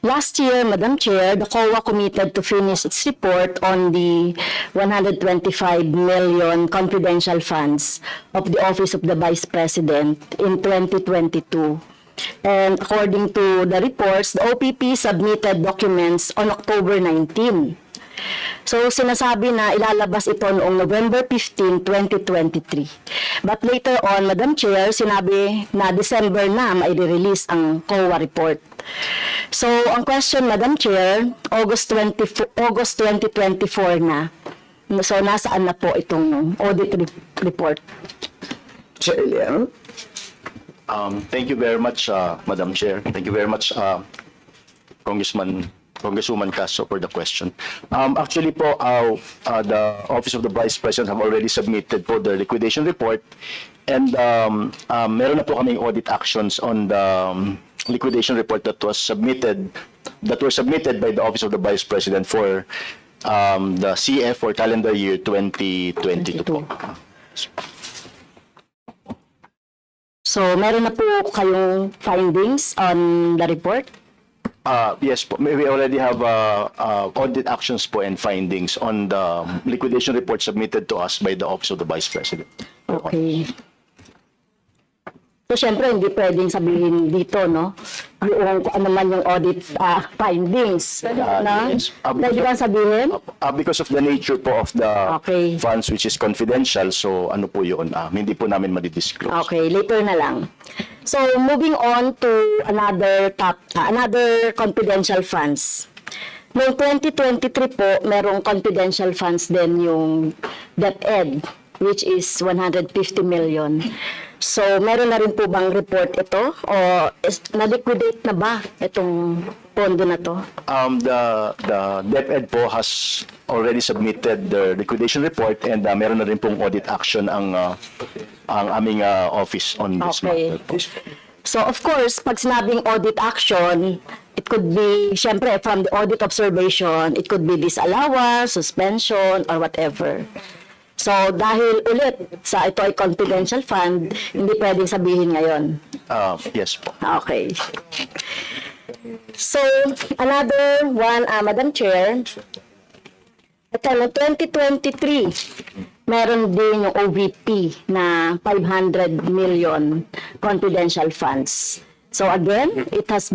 Last year, Madam Chair, the COA committed to finish its report on the 125 million confidential funds of the Office of the Vice President in 2022. And according to the reports, the OPP submitted documents on October 19. So sinasabi na ilalabas ito noong November 15, 2023. But later on, Madam Chair, sinabi na December na mai-release ang COA report. So ang question, Madam Chair, August 24, August 2024 na. So nasaan na po itong audit re- report? Chair Leon? Um, thank you very much, uh, Madam Chair. Thank you very much, uh, Congressman, Congresswoman Castro for the question. Um, actually po, uh, uh, the Office of the Vice President have already submitted po the liquidation report and um, um, meron na po kaming audit actions on the um, liquidation report that was submitted, that were submitted by the Office of the Vice President for um, the CF for calendar year 2022 po. So meron na po kayong findings on the report? Uh, yes po, we already have uh, uh, audit actions po and findings on the liquidation report submitted to us by the Office of the Vice President. Okay. So, syempre, hindi pwedeng sabihin dito, no? Yung kung ano man yung audit ah, findings. Ah, no? yes. Ah, Pwede ba sabihin? Uh, because of the nature po of the Okay. funds which is confidential, so ano po yun, uh, hindi po namin madidisclose. Okay, later na lang. So, moving on to another top, ah, another confidential funds. Noong 2023 po, merong confidential funds din yung DepEd, which is 150 million. So, meron na rin po bang report ito? O is, na-liquidate na ba itong pondo na to? Um, the the DepEd po has already submitted the liquidation report and uh, meron na rin pong audit action ang uh, ang aming uh, office on this Okay. matter po. So of course, pag sinabing audit action, it could be, syempre, from the audit observation, it could be disallowance, suspension, or whatever. So dahil ulit sa ito ay confidential fund, hindi pwedeng sabihin ngayon. Uh, yes po. Okay. So, another one, ah, Madam Chair. Ito, no, 2023, meron din yung OVP na 500 million confidential funds. So again, it has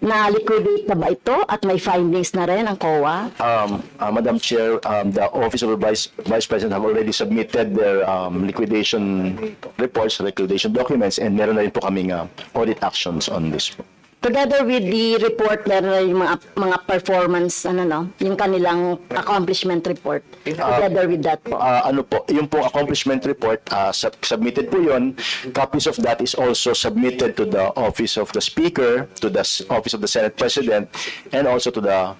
na-liquidate na ba ito at may findings na rin ang COA? Um, uh, Madam Chair, um, the Office of the Vice, Vice President have already submitted their um, liquidation reports, liquidation documents, and meron na rin po kaming uh, audit actions on this po. Together with the report, meron na yung mga, mga performance, ano no, yung kanilang accomplishment report. Together with that po. Uh, ano po, yung po accomplishment report, uh, sub- submitted po yun. Copies of that is also submitted to the Office of the Speaker, to the S- Office of the Senate President, and also to the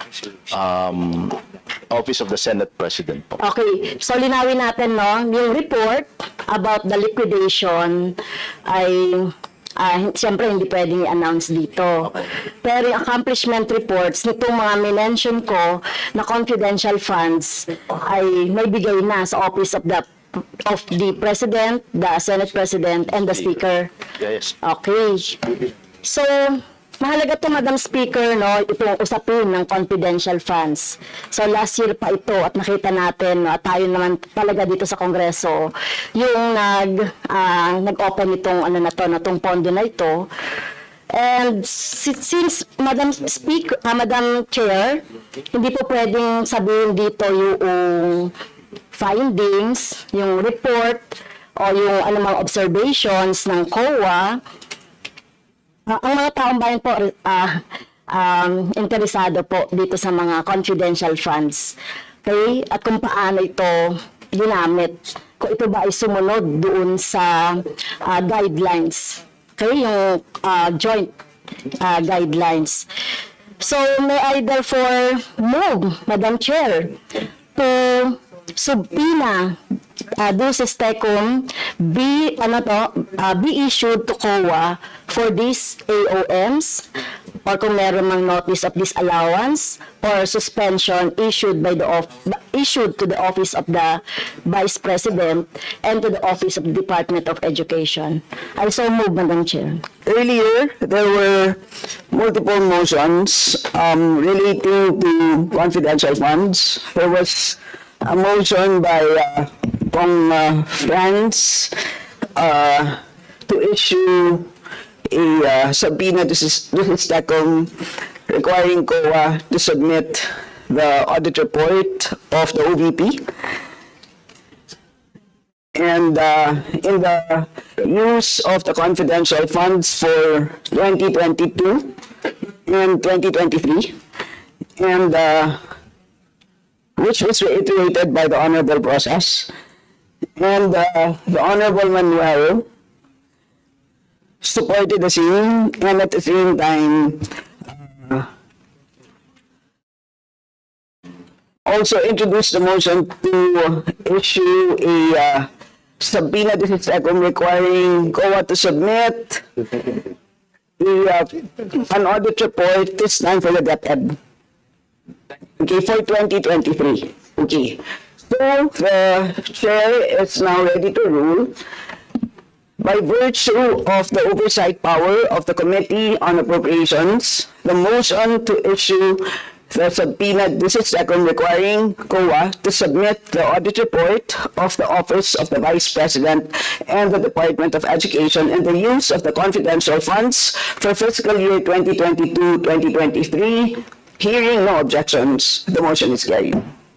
um, Office of the Senate President po. Okay, so linawin natin no, yung report about the liquidation ay ah, siyempre hindi pwedeng i-announce dito. Pero yung accomplishment reports nitong mga minention ko na confidential funds ay may bigay na sa office of the of the President, the Senate President, and the Speaker. Yes. Okay. So, mahalaga to Madam Speaker, no, itong usapin ng confidential funds. So, last year pa ito at nakita natin, no, at tayo naman talaga dito sa Kongreso, yung nag, ah, nag-open itong, ano na to, na tong pondo na ito. And si- since Madam Speaker, ah, Madam Chair, hindi po pwedeng sabihin dito yung findings, yung report, o yung anumang observations ng COA, Ah, ang mga taong bayan po ah, um, interesado po dito sa mga confidential funds. Okay? At kung paano ito ginamit. Kung ito ba ay sumunod doon sa ah, guidelines. Okay? Yung ah, joint ah, guidelines. So, may I therefore move, Madam Chair, to subpoena uh, Dulces Tecum be ano to uh, be issued to COA for these AOMs or kung meron mang notice of disallowance or suspension issued by the issued to the office of the Vice President and to the office of the Department of Education. I so move, Madam Chair. Earlier, there were multiple motions um, relating to confidential funds. There was a motion by uh, Kong uh, Franz uh, to issue a uh, subpoena to to Sistecom requiring COA to submit the audit report of the OVP. And uh, in the use of the confidential funds for 2022 and 2023, and uh, which was reiterated by the honorable process. And uh, the honorable Manuel supported the same, and at the same time, uh, also introduced the motion to issue a uh, subpoena to Sistecom requiring COA to submit the, uh, an audit report this time for the DepEd. Okay, for 2023. Okay. So the chair is now ready to rule. By virtue of the oversight power of the Committee on Appropriations, the motion to issue the subpoena, this is second requiring COA to submit the audit report of the Office of the Vice President and the Department of Education and the use of the confidential funds for fiscal year 2022-2023. Hearing no objections, the motion is carried.